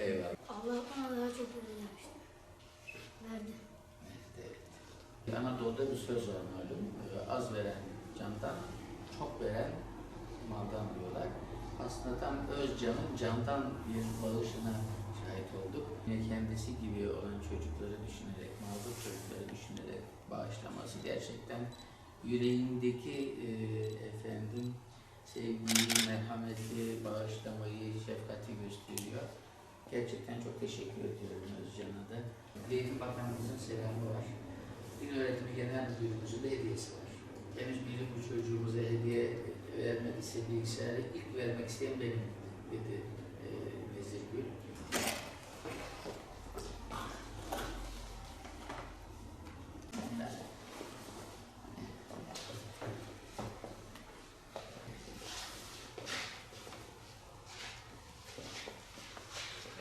Eyvallah. Allah bana daha çok ödülmüştü. Verdi. Evet. Anadolu'da bir söz var malum. Ee, Az veren candan, çok veren maldan diyorlar. Aslında tam Özcan'ın candan bir bağışına şahit olduk. Yine kendisi gibi olan çocukları düşünerek, mağdur çocukları düşünerek bağışlaması gerçekten yüreğindeki e, efendim sevgiyi, merhameti, bağışlamayı, şefkati gösteriyor. Gerçekten çok teşekkür ediyorum Özcan'a da. Eğitim Bakanımızın selamı var. Din Öğretimi Genel Müdürümüzün de hediyesi var. Henüz biri bu çocuğumuza hediye vermediyse bilgisayarı ilk vermek isteyen benim dedi e, Vezir Gül.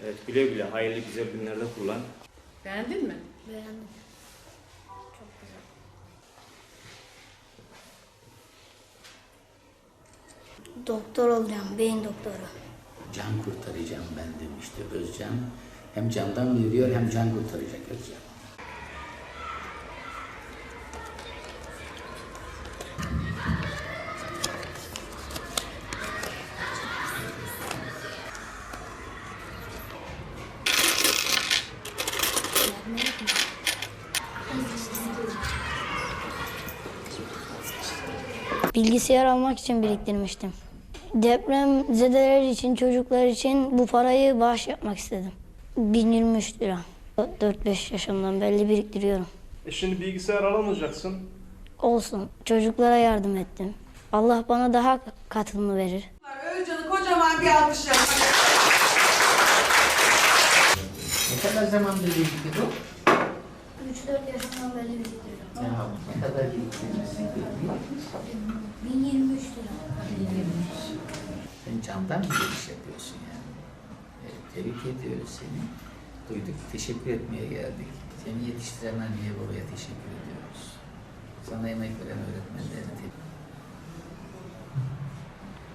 Evet güle güle hayırlı güzel günlerde kullan. Beğendin mi? Beğendim. Çok güzel. Doktor olacağım, beyin doktoru. Can kurtaracağım ben demişti Özcan. Hem candan veriyor hem can kurtaracak Özcan. Bilgisayar almak için biriktirmiştim. Deprem zedeler için, çocuklar için bu parayı bağış yapmak istedim. 1023 lira. 4-5 yaşımdan belli biriktiriyorum. E şimdi bilgisayar alamayacaksın. Olsun, çocuklara yardım ettim. Allah bana daha katılımı verir. Özcan'ı kocaman bir alkış yapmak. Ne kadar zamandır birlikte bu? 3-4 yaşımdan belli 1023 lira. 1023. Sen camdan mı giriş yapıyorsun yani? Evet, tebrik ediyoruz seni. Duyduk, teşekkür etmeye geldik. Seni yetiştiren anneye babaya teşekkür ediyoruz. Sana emek veren öğretmenlerine teşekkür